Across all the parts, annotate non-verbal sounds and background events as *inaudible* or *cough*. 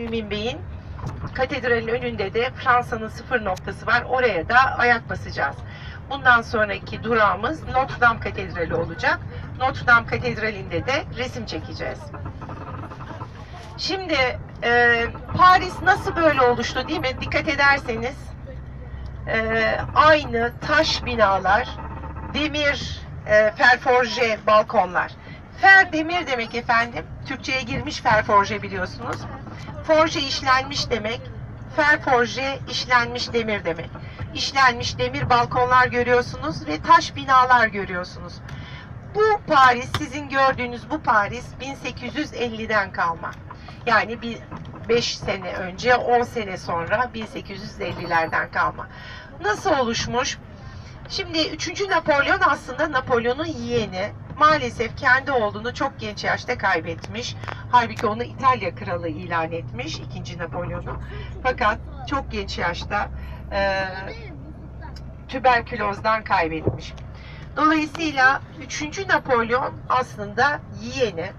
Mümin Bey'in katedralin önünde de Fransa'nın sıfır noktası var. Oraya da ayak basacağız. Bundan sonraki durağımız Notre Dame Katedrali olacak. Notre Dame Katedrali'nde de resim çekeceğiz. Şimdi e, Paris nasıl böyle oluştu değil mi? Dikkat ederseniz e, aynı taş binalar, demir e, ferforje balkonlar. Fer demir demek efendim. Türkçe'ye girmiş ferforje biliyorsunuz. Forje işlenmiş demek. Ferforje işlenmiş demir demek. İşlenmiş demir balkonlar görüyorsunuz ve taş binalar görüyorsunuz. Bu Paris, sizin gördüğünüz bu Paris 1850'den kalma. Yani bir 5 sene önce, 10 sene sonra 1850'lerden kalma. Nasıl oluşmuş? Şimdi 3. Napolyon aslında Napolyon'un yeğeni. Maalesef kendi oğlunu çok genç yaşta kaybetmiş. Halbuki onu İtalya kralı ilan etmiş 2. Napolyon'u. Fakat çok genç yaşta e, tüberkülozdan kaybetmiş. Dolayısıyla 3. Napolyon aslında yeğeni.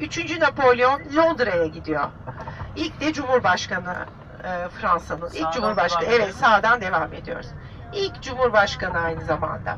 3. Napolyon Londra'ya gidiyor. İlk de Cumhurbaşkanı e, Fransa'nın. İlk Cumhurbaşkanı. Evet sağdan devam ediyoruz. İlk Cumhurbaşkanı aynı zamanda.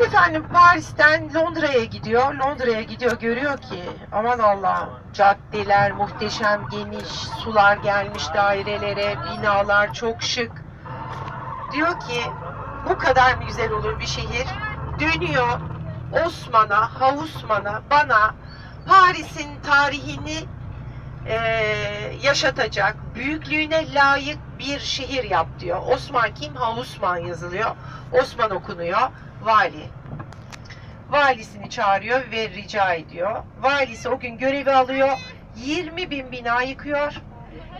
Efendim Paris'ten Londra'ya gidiyor. Londra'ya gidiyor görüyor ki aman Allah caddeler muhteşem geniş, sular gelmiş dairelere, binalar çok şık. Diyor ki bu kadar mı güzel olur bir şehir? Dönüyor Osman'a, Hausman'a, bana Paris'in tarihini eee, yaşatacak, büyüklüğüne layık bir şehir yap diyor. Osman kim? Hausman yazılıyor. Osman okunuyor. Vali. Valisini çağırıyor ve rica ediyor. Valisi o gün görevi alıyor. 20 bin bina yıkıyor.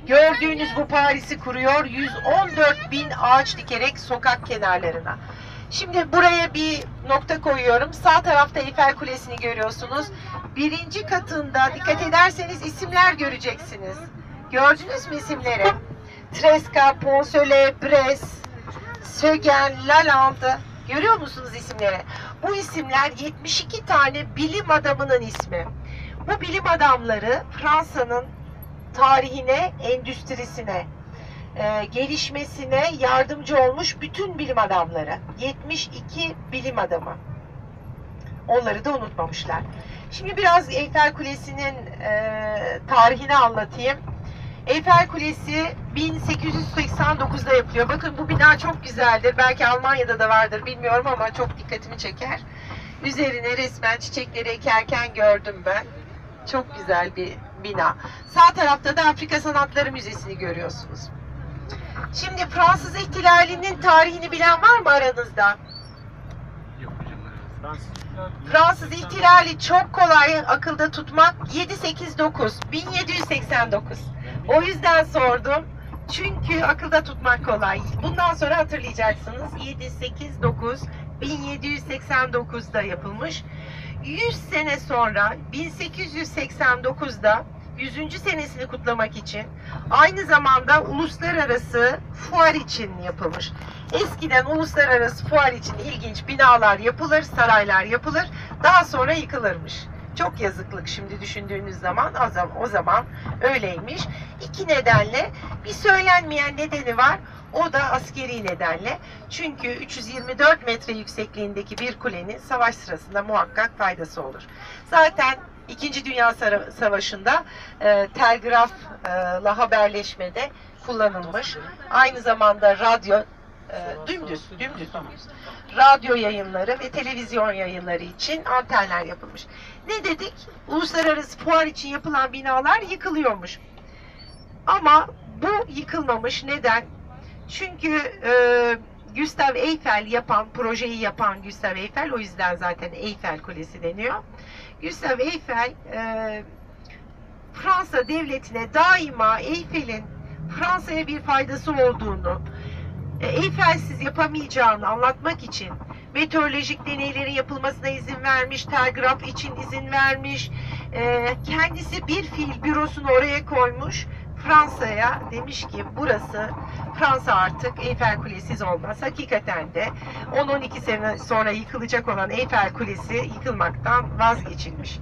Gördüğünüz bu Paris'i kuruyor. 114 bin ağaç dikerek sokak kenarlarına. Şimdi buraya bir nokta koyuyorum. Sağ tarafta Eiffel Kulesi'ni görüyorsunuz. Birinci katında dikkat ederseniz isimler göreceksiniz. Gördünüz mü isimleri? Tresca, Poncelet, Brest, Sögen, Lalande. Görüyor musunuz isimleri? Bu isimler 72 tane bilim adamının ismi. Bu bilim adamları Fransa'nın tarihine, endüstrisine, e, gelişmesine yardımcı olmuş bütün bilim adamları. 72 bilim adamı. Onları da unutmamışlar. Şimdi biraz Eyfel Kulesi'nin e, tarihini anlatayım. Eyfel Kulesi 1889'da yapılıyor. Bakın bu bina çok güzeldir. Belki Almanya'da da vardır bilmiyorum ama çok dikkatimi çeker. Üzerine resmen çiçekleri ekerken gördüm ben. Çok güzel bir bina. Sağ tarafta da Afrika Sanatları Müzesi'ni görüyorsunuz. Şimdi Fransız ihtilalinin tarihini bilen var mı aranızda? Fransız ihtilali çok kolay akılda tutmak. 789 1789. O yüzden sordum. Çünkü akılda tutmak kolay. Bundan sonra hatırlayacaksınız. 789 1789'da yapılmış. 100 sene sonra 1889'da 100. senesini kutlamak için aynı zamanda uluslararası fuar için yapılmış. Eskiden uluslararası fuar için ilginç binalar yapılır, saraylar yapılır, daha sonra yıkılırmış. Çok yazıklık şimdi düşündüğünüz zaman o zaman, öyleymiş. İki nedenle bir söylenmeyen nedeni var. O da askeri nedenle. Çünkü 324 metre yüksekliğindeki bir kulenin savaş sırasında muhakkak faydası olur. Zaten İkinci Dünya Savaşı'nda e, telgrafla haberleşmede kullanılmış. Aynı zamanda radyo e, dümdüz, dümdüz. Radyo yayınları ve televizyon yayınları için antenler yapılmış. Ne dedik? Uluslararası fuar için yapılan binalar yıkılıyormuş. Ama bu yıkılmamış. Neden? Çünkü e, Gustav Eiffel yapan, projeyi yapan Gustav Eiffel, o yüzden zaten Eiffel Kulesi deniyor. Gustav Eiffel e, Fransa devletine daima Eyfel'in Fransa'ya bir faydası olduğunu, Eyfel'siz yapamayacağını anlatmak için meteorolojik deneylerin yapılmasına izin vermiş, telgraf için izin vermiş. E, kendisi bir fiil bürosunu oraya koymuş. Fransa'ya demiş ki burası Fransa artık Eyfel Kulesi'z olmaz. Hakikaten de 10-12 sene sonra yıkılacak olan Eyfel Kulesi yıkılmaktan vazgeçilmiş.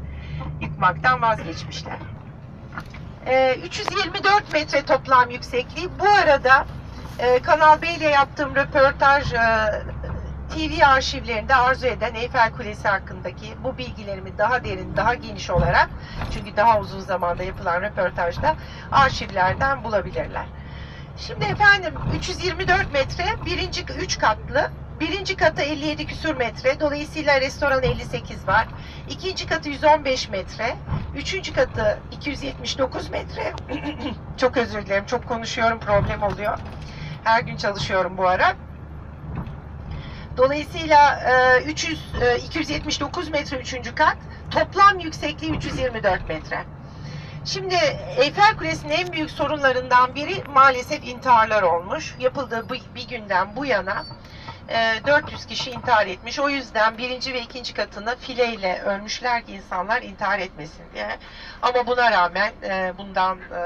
Yıkmaktan vazgeçmişler. Ee, 324 metre toplam yüksekliği. Bu arada e, Kanal B ile yaptığım röportaj e, TV arşivlerinde arzu eden Eyfel Kulesi hakkındaki bu bilgilerimi daha derin, daha geniş olarak çünkü daha uzun zamanda yapılan röportajda arşivlerden bulabilirler. Şimdi efendim 324 metre birinci 3 katlı birinci katı 57 küsur metre dolayısıyla restoran 58 var. İkinci katı 115 metre. Üçüncü katı 279 metre. *clears throat* çok özür dilerim çok konuşuyorum problem oluyor. Her gün çalışıyorum bu ara. Dolayısıyla e, 300 e, 279 metre üçüncü kat. Toplam yüksekliği 324 metre. Şimdi Eyfel Kulesi'nin en büyük sorunlarından biri maalesef intiharlar olmuş. Yapıldığı bir günden bu yana e, 400 kişi intihar etmiş. O yüzden birinci ve ikinci katını fileyle örmüşler ki insanlar intihar etmesin diye. Ama buna rağmen e, bundan e,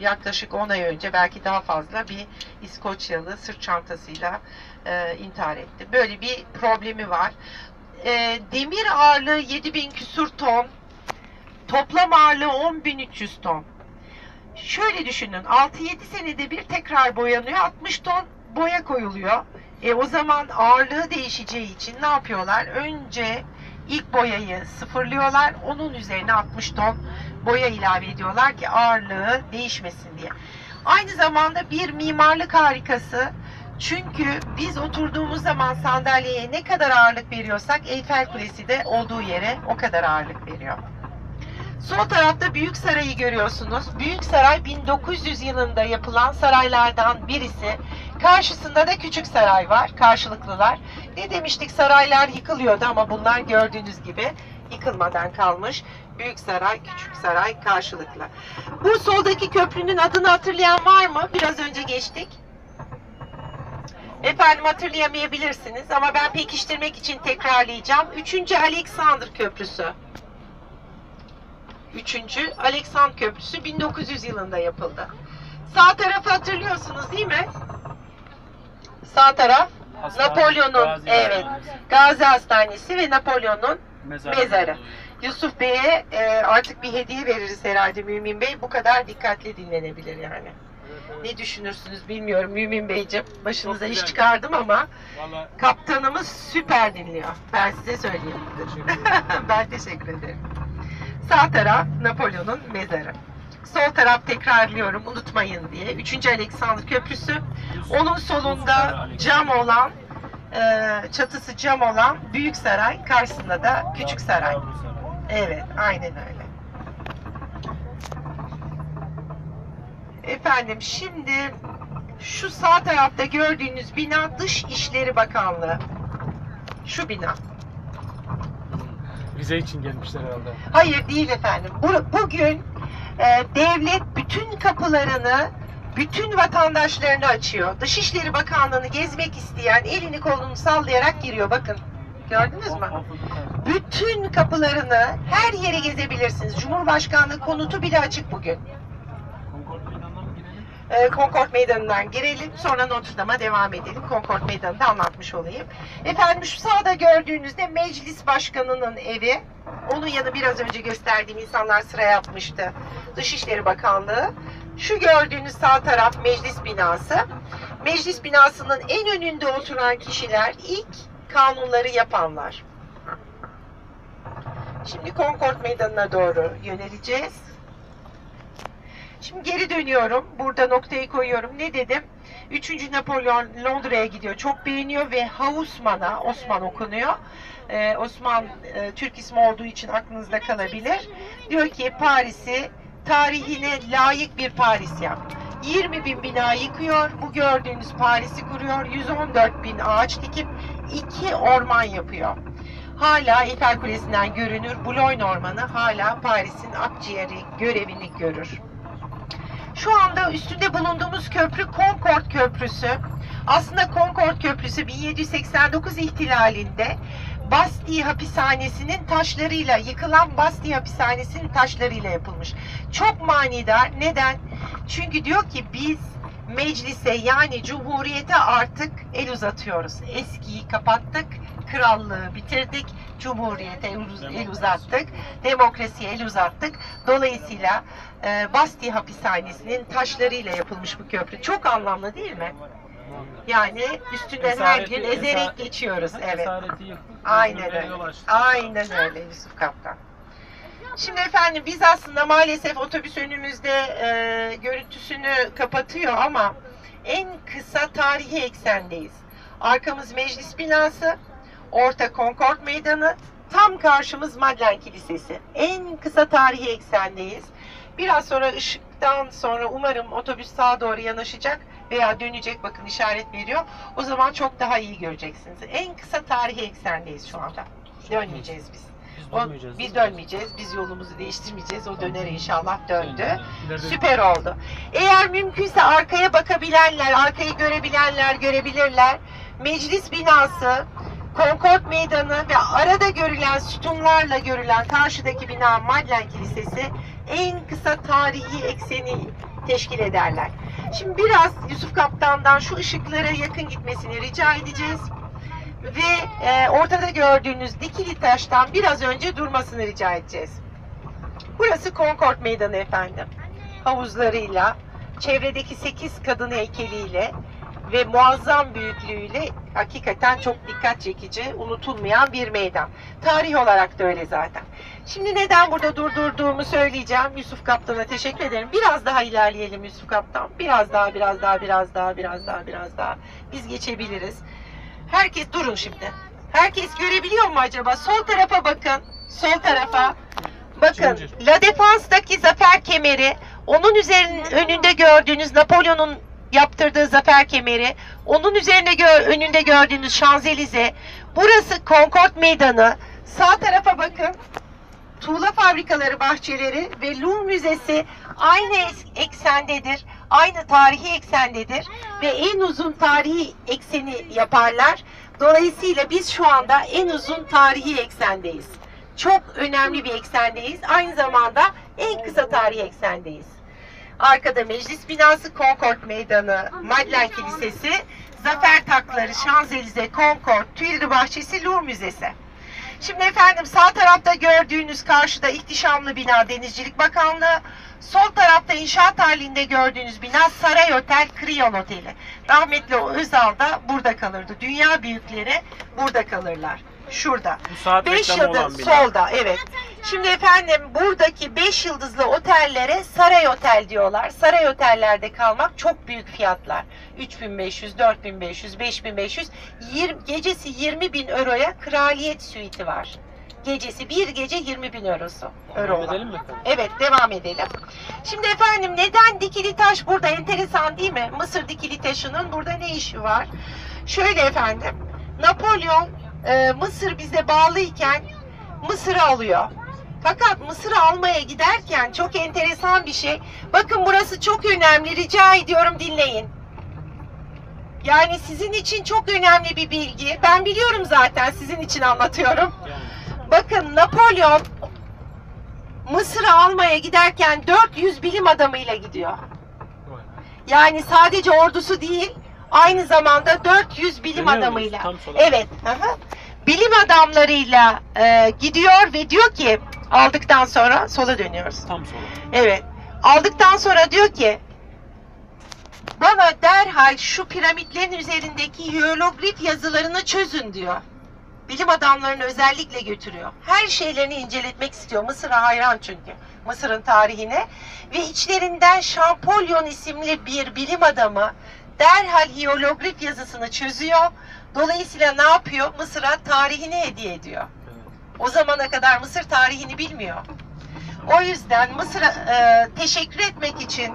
yaklaşık 10 ay önce belki daha fazla bir İskoçyalı sırt çantasıyla e, intihar etti. Böyle bir problemi var. Demir ağırlığı 7000 küsur ton, toplam ağırlığı 10.300 ton. Şöyle düşünün 6-7 senede bir tekrar boyanıyor 60 ton boya koyuluyor. E, o zaman ağırlığı değişeceği için ne yapıyorlar? Önce ilk boyayı sıfırlıyorlar. Onun üzerine 60 ton boya ilave ediyorlar ki ağırlığı değişmesin diye. Aynı zamanda bir mimarlık harikası. Çünkü biz oturduğumuz zaman sandalyeye ne kadar ağırlık veriyorsak Eyfel Kulesi de olduğu yere o kadar ağırlık veriyor. Sol tarafta Büyük Saray'ı görüyorsunuz. Büyük Saray 1900 yılında yapılan saraylardan birisi. Karşısında da Küçük Saray var, karşılıklılar. Ne demiştik saraylar yıkılıyordu ama bunlar gördüğünüz gibi yıkılmadan kalmış. Büyük Saray, Küçük Saray karşılıklı. Bu soldaki köprünün adını hatırlayan var mı? Biraz önce geçtik. Efendim hatırlayamayabilirsiniz ama ben pekiştirmek için tekrarlayacağım. Üçüncü Alexander Köprüsü. Üçüncü Alexander Köprüsü 1900 yılında yapıldı. Sağ tarafı hatırlıyorsunuz değil mi? Sağ taraf Napolyon'un evet. Gazi Hastanesi ve Napolyon'un Mezarı. mezarı. Yusuf Bey'e e, artık bir hediye veririz herhalde Mümin Bey. Bu kadar dikkatli dinlenebilir yani. Ne düşünürsünüz bilmiyorum Mümin Beyciğim. Başınıza iş çıkardım ama Valla kaptanımız süper dinliyor. Ben size söyleyeyim. teşekkür *laughs* ben teşekkür ederim. Sağ taraf Napolyon'un mezarı. Sol taraf tekrarlıyorum unutmayın diye. Üçüncü Alexander Köprüsü. Onun solunda cam olan, e, çatısı cam olan Büyük Saray. Karşısında da Küçük saray. Evet, aynen öyle. Efendim şimdi şu sağ tarafta gördüğünüz bina Dış İşleri Bakanlığı. Şu bina. Vize için gelmişler herhalde. Hayır değil efendim. Bu- Bugün e, devlet bütün kapılarını bütün vatandaşlarını açıyor. Dışişleri Bakanlığı'nı gezmek isteyen elini kolunu sallayarak giriyor. Bakın. Gördünüz mü? Bütün kapılarını her yere gezebilirsiniz. Cumhurbaşkanlığı konutu bile açık bugün. Ee, Concord Meydanı'ndan girelim. Sonra Notre Dame'a devam edelim. Concord Meydanı'nda anlatmış olayım. Efendim şu sağda gördüğünüzde Meclis Başkanı'nın evi. Onun yanı biraz önce gösterdiğim insanlar sıra yapmıştı. Dışişleri Bakanlığı. Şu gördüğünüz sağ taraf meclis binası. Meclis binasının en önünde oturan kişiler ilk kanunları yapanlar. Şimdi Concord Meydanı'na doğru yöneleceğiz. Şimdi geri dönüyorum. Burada noktayı koyuyorum. Ne dedim? Üçüncü Napolyon Londra'ya gidiyor. Çok beğeniyor ve Hausmann'a, Osman okunuyor. Ee, Osman e, Türk ismi olduğu için aklınızda kalabilir. Diyor ki Paris'i tarihine layık bir Paris yap. 20 bin bina yıkıyor. Bu gördüğünüz Paris'i kuruyor. 114 bin ağaç dikip iki orman yapıyor. Hala Eiffel Kulesi'nden görünür. Boulogne Ormanı hala Paris'in akciğeri görevini görür. Şu anda üstünde bulunduğumuz köprü Concorde Köprüsü. Aslında Concorde Köprüsü 1789 ihtilalinde Bastille hapishanesinin taşlarıyla yıkılan Bastille hapishanesinin taşlarıyla yapılmış. Çok manidar. Neden? Çünkü diyor ki biz meclise yani cumhuriyete artık el uzatıyoruz. Eskiyi kapattık, krallığı bitirdik. Cumhuriyete el, uz- el uzattık. Demokrasiye el uzattık. Dolayısıyla e, Basti hapishanesinin taşlarıyla yapılmış bu köprü. Çok anlamlı değil mi? Yani üstünden her Esareti- gün esar- ezerek geçiyoruz. Evet. Aynen öyle. Aynen öyle Yusuf Kaptan. Şimdi efendim biz aslında maalesef otobüs önümüzde e, görüntüsünü kapatıyor ama en kısa tarihi eksendeyiz. Arkamız meclis binası, orta Concord Meydanı, tam karşımız Madlen Kilisesi. En kısa tarihi eksendeyiz. Biraz sonra ışıktan sonra umarım otobüs sağa doğru yanaşacak veya dönecek bakın işaret veriyor. O zaman çok daha iyi göreceksiniz. En kısa tarihi eksendeyiz şu anda. Dönmeyeceğiz biz. Biz O, dönmeyeceğiz. biz dönmeyeceğiz. Biz yolumuzu değiştirmeyeceğiz. O döner inşallah döndü. Süper oldu. Eğer mümkünse arkaya bakabilenler, arkayı görebilenler görebilirler. Meclis binası, Concord Meydanı ve arada görülen sütunlarla görülen karşıdaki bina Madlen Kilisesi en kısa tarihi ekseni teşkil ederler. Şimdi biraz Yusuf Kaptan'dan şu ışıklara yakın gitmesini rica edeceğiz. Ve e, ortada gördüğünüz dikili taştan biraz önce durmasını rica edeceğiz. Burası Concord Meydanı efendim. Havuzlarıyla, çevredeki 8 kadın heykeliyle ve muazzam büyüklüğüyle hakikaten çok dikkat çekici, unutulmayan bir meydan. Tarih olarak da öyle zaten. Şimdi neden burada durdurduğumu söyleyeceğim. Yusuf Kaptan'a teşekkür ederim. Biraz daha ilerleyelim Yusuf Kaptan. Biraz daha, biraz daha, biraz daha, biraz daha, biraz daha. Biz geçebiliriz. Herkes durun şimdi. Herkes görebiliyor mu acaba? Sol tarafa bakın. Sol tarafa. Bakın. La Défense'daki zafer kemeri, onun üzerinin önünde gördüğünüz Napolyon'un yaptırdığı zafer kemeri, onun üzerinde gö- önünde gördüğünüz Şanzelize, burası Concord Meydanı. Sağ tarafa bakın. Tuğla fabrikaları bahçeleri ve Louvre Müzesi aynı eksendedir. Aynı tarihi eksendedir ve en uzun tarihi ekseni yaparlar. Dolayısıyla biz şu anda en uzun tarihi eksendeyiz. Çok önemli bir eksendeyiz. Aynı zamanda en kısa tarihi eksendeyiz. Arkada meclis binası, Concord Meydanı, Madlen Kilisesi, Zafer Takları, Şanzelize, Concord, Tuileries Bahçesi, Louvre Müzesi. Şimdi efendim sağ tarafta gördüğünüz karşıda ihtişamlı bina Denizcilik Bakanlığı. Sol tarafta inşaat halinde gördüğünüz bina Saray Otel, Kriyon Oteli. Rahmetli Özal da burada kalırdı. Dünya büyükleri burada kalırlar. Şurada. Bu saat 5 reklamı olan yıldız bina. solda evet. Şimdi efendim buradaki 5 yıldızlı otellere saray otel diyorlar. Saray otellerde kalmak çok büyük fiyatlar. 3500, 4500, 5500, 20, gecesi 20 bin euroya kraliyet suiti var. Gecesi bir gece 20 bin eurosu. Euro olan. edelim mi? Evet devam edelim. Şimdi efendim neden dikili taş burada enteresan değil mi? Mısır dikili taşının burada ne işi var? Şöyle efendim Napolyon e, Mısır bize bağlıyken Mısır'ı alıyor. Fakat Mısır'ı almaya giderken çok enteresan bir şey. Bakın burası çok önemli. Rica ediyorum dinleyin. Yani sizin için çok önemli bir bilgi. Ben biliyorum zaten sizin için anlatıyorum. Bakın Napolyon Mısır'ı almaya giderken 400 bilim adamıyla gidiyor. Yani sadece ordusu değil, aynı zamanda 400 bilim Dönüyor adamıyla. Evet, hı hı. Bilim adamlarıyla e, gidiyor ve diyor ki aldıktan sonra sola dönüyoruz. Tam sola. Evet. Aldıktan sonra diyor ki bana derhal şu piramitlerin üzerindeki hieroglif yazılarını çözün diyor. Bilim adamlarını özellikle götürüyor. Her şeylerini inceletmek istiyor. Mısır'a hayran çünkü. Mısır'ın tarihine. Ve içlerinden Şampolyon isimli bir bilim adamı derhal hieroglif yazısını çözüyor. Dolayısıyla ne yapıyor? Mısır'a tarihini hediye ediyor. O zamana kadar Mısır tarihini bilmiyor. O yüzden Mısır'a e, teşekkür etmek için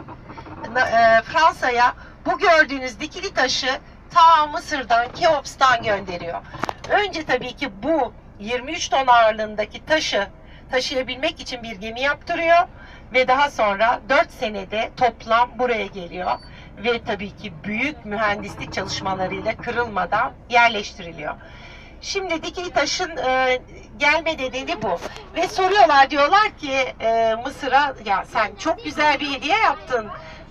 e, Fransa'ya bu gördüğünüz dikili taşı ta Mısır'dan, Keops'tan gönderiyor. Önce tabii ki bu 23 ton ağırlığındaki taşı taşıyabilmek için bir gemi yaptırıyor ve daha sonra 4 senede toplam buraya geliyor ve tabii ki büyük mühendislik çalışmalarıyla kırılmadan yerleştiriliyor. Şimdi dikey taşın e, gelme nedeni bu. Ve soruyorlar diyorlar ki e, Mısır'a ya sen çok güzel bir hediye yaptın.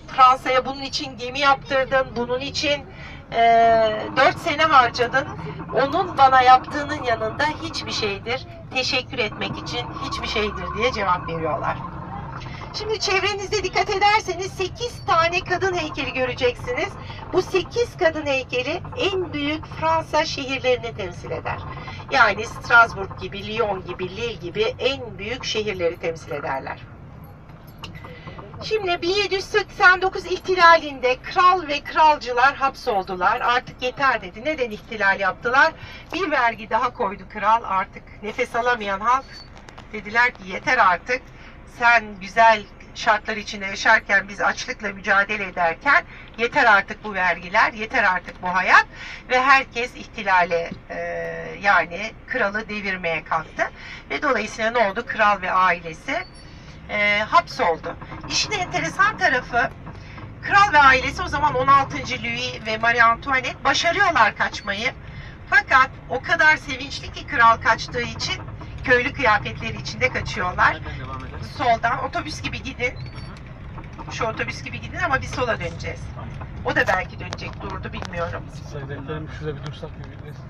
Fransa'ya bunun için gemi yaptırdın. Bunun için Ee, 4 sene harcadın. Onun bana yaptığının yanında hiçbir şeydir. Teşekkür etmek için hiçbir şeydir diye cevap veriyorlar. Şimdi çevrenizde dikkat ederseniz 8 tane kadın heykeli göreceksiniz. Bu 8 kadın heykeli en büyük Fransa şehirlerini temsil eder. Yani Strasbourg gibi, Lyon gibi, Lille gibi en büyük şehirleri temsil ederler. Şimdi 1789 ihtilalinde kral ve kralcılar hapsoldular. Artık yeter dedi. Neden ihtilal yaptılar? Bir vergi daha koydu kral. Artık nefes alamayan halk dediler ki yeter artık. Sen güzel şartlar içinde yaşarken biz açlıkla mücadele ederken yeter artık bu vergiler, yeter artık bu hayat ve herkes ihtilale e, yani kralı devirmeye kalktı ve dolayısıyla ne oldu? Kral ve ailesi e, hapsoldu. İşin enteresan tarafı kral ve ailesi o zaman 16. Louis ve Marie Antoinette başarıyorlar kaçmayı. Fakat o kadar sevinçli ki kral kaçtığı için köylü kıyafetleri içinde kaçıyorlar. Soldan otobüs gibi gidin. Şu otobüs gibi gidin ama biz sola döneceğiz. O da belki dönecek durdu bilmiyorum. Sayın şurada bir dursak bir